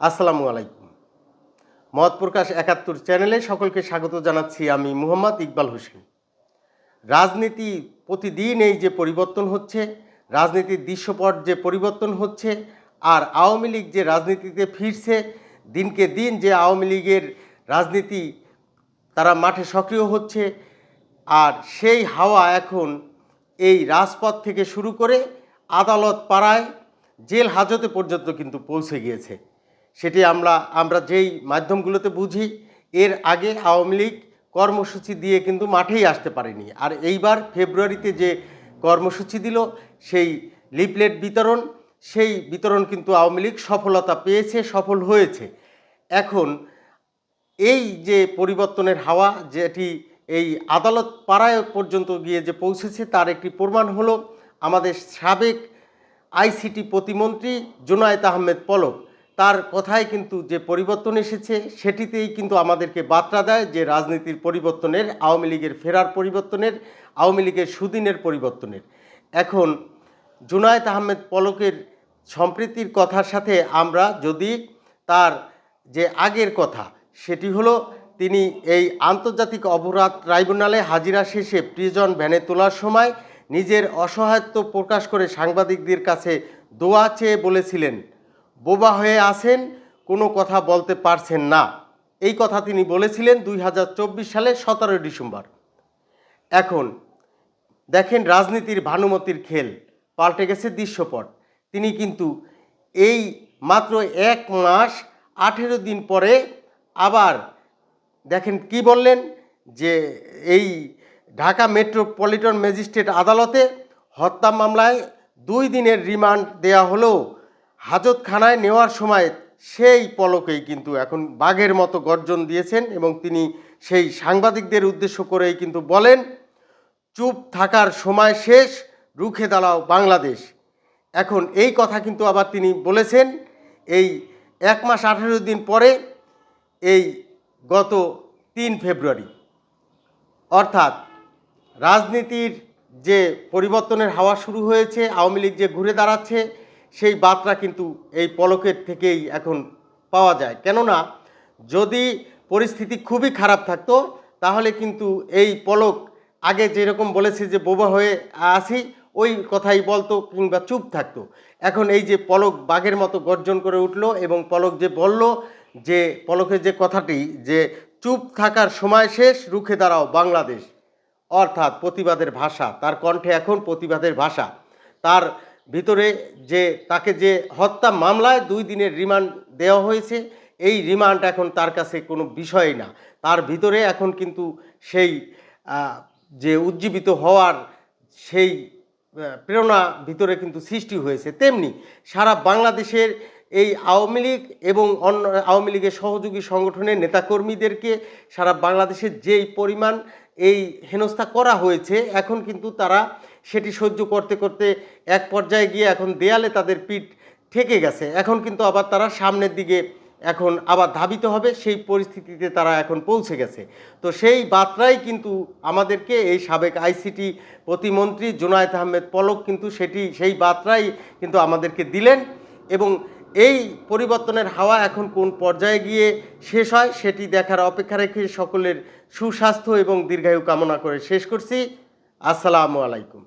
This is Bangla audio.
আসসালামু আলাইকুম। মত প্রকাশ একাত্তর চ্যানেলে সকলকে স্বাগত জানাচ্ছি আমি মুহাম্মদ ইকবাল হোসেন। রাজনীতি প্রতিদিন এই যে পরিবর্তন হচ্ছে, রাজনীতির দৃশ্যপট যে পরিবর্তন হচ্ছে, আর আওয়ামী লীগ যে রাজনীতিতে ফিরছে, দিনকে দিন যে আওয়ামী লীগের রাজনীতি তারা মাঠে সক্রিয় হচ্ছে, আর সেই হাওয়া এখন এই রাজপথ থেকে শুরু করে আদালত পাড়ায় জেল হাজতে পর্যন্ত কিন্তু পৌঁছে গিয়েছে। সেটি আমরা আমরা যেই মাধ্যমগুলোতে বুঝি, এর আগে আওয়ামী লীগ কর্মসূচি দিয়ে কিন্তু মাঠেই আসতে পারেনি। আর এইবার ফেব্রুয়ারিতে যে কর্মসূচি দিল, সেই লিফলেট বিতরণ, সেই বিতরণ কিন্তু আওয়ামী লীগ সফলতা পেয়েছে, সফল হয়েছে। এখন এই যে পরিবর্তনের হাওয়া, যেটি এই আদালত পাড়ায় পর্যন্ত গিয়ে যে পৌঁছেছে, তার একটি প্রমাণ হলো আমাদের সাবেক আইসিটি প্রতিমন্ত্রী জোনায়েত আহমেদ পলক। তার কথায় কিন্তু যে পরিবর্তন এসেছে, সেটিতেই কিন্তু আমাদেরকে বার্তা দেয় যে রাজনীতির পরিবর্তনের, আওয়ামী লীগের ফেরার পরিবর্তনের, আওয়ামী লীগের সুদিনের পরিবর্তনের। এখন জুনায়েদ আহমেদ পলকের সম্প্রীতির কথার সাথে আমরা যদি তার যে আগের কথা, সেটি হলো তিনি এই আন্তর্জাতিক অপরাধ ট্রাইব্যুনালে হাজিরা শেষে প্রিজন ভ্যানে তোলার সময় নিজের অসহায়ত্ব প্রকাশ করে সাংবাদিকদের কাছে দোয়া চেয়ে বলেছিলেন। বোবা হয়ে আছেন, কোনো কথা বলতে পারছেন না। এই কথা তিনি বলেছিলেন দুই হাজার চব্বিশ সালে সতেরোই ডিসেম্বর। এখন, দেখেন রাজনীতির ভানুমতির খেল, পাল্টে গেছে দৃশ্যপট। তিনি কিন্তু এই মাত্র এক মাস, আঠেরো দিন পরে আবার দেখেন কি বললেন যে এই ঢাকা মেট্রোপলিটন ম্যাজিস্ট্রেট আদালতে হত্যা মামলায় দুই দিনের রিমান্ড দেয়া হলেও হাজতখানায় নেওয়ার সময় সেই পলকেই কিন্তু এখন বাঘের মতো গর্জন দিয়েছেন এবং তিনি সেই সাংবাদিকদের উদ্দেশ্য করেই কিন্তু বলেন, চুপ থাকার সময় শেষ, রুখে দাঁড়াও বাংলাদেশ। এখন এই কথা কিন্তু আবার তিনি বলেছেন, এই এক মাস আঠেরো দিন পরে, এই গত তিন ফেব্রুয়ারি। অর্থাৎ রাজনীতির যে পরিবর্তনের হাওয়া শুরু হয়েছে, আওয়ামী লীগ যে ঘুরে দাঁড়াচ্ছে সেই বার্তা কিন্তু এই পলকের থেকেই এখন পাওয়া যায়। কেননা যদি পরিস্থিতি খুবই খারাপ থাকতো, তাহলে কিন্তু এই পলক আগে যেরকম বলেছে যে বোবা হয়ে আসি, ওই কথাই বলতো কিংবা চুপ থাকতো। এখন এই যে পলক বাঘের মতো গর্জন করে উঠল এবং পলক যে বলল, যে পলকের যে কথাটি যে চুপ থাকার সময় শেষ, রুখে দাঁড়াও বাংলাদেশ। অর্থাৎ প্রতিবাদের ভাষা, তার কণ্ঠে এখন প্রতিবাদের ভাষা। তার ভিতরে যে, তাকে যে হত্যা মামলায় দুই দিনের রিমান্ড দেওয়া হয়েছে, এই রিমান্ড এখন তার কাছে কোনো বিষয় না। তার ভিতরে এখন কিন্তু সেই যে উজ্জীবিত হওয়ার সেই প্রেরণা ভিতরে কিন্তু সৃষ্টি হয়েছে। তেমনি সারা বাংলাদেশের এই আওয়ামী লীগ এবং অন্য, আওয়ামী লীগের সহযোগী সংগঠনের নেতাকর্মীদেরকে সারা বাংলাদেশের যেই পরিমাণ এই হেনস্থা করা হয়েছে, এখন কিন্তু তারা সেটি সহ্য করতে করতে এক পর্যায়ে গিয়ে এখন দেয়ালে তাদের পিঠ ঠেকে গেছে। এখন কিন্তু আবার তারা সামনের দিকে এখন আবার ধাবিত হবে, সেই পরিস্থিতিতে তারা এখন পৌঁছে গেছে। তো সেই বার্তাই কিন্তু আমাদেরকে এই সাবেক আইসিটি প্রতিমন্ত্রী জোনায়েত আহমেদ পলক কিন্তু সেটি, সেই বার্তাই কিন্তু আমাদেরকে দিলেন এবং এই পরিবর্তনের হাওয়া এখন কোন পর্যায়ে গিয়ে শেষ হয় সেটি দেখার অপেক্ষা রেখে সকলের সুস্বাস্থ্য এবং দীর্ঘায়ু কামনা করে শেষ করছি। আসসালামু আলাইকুম।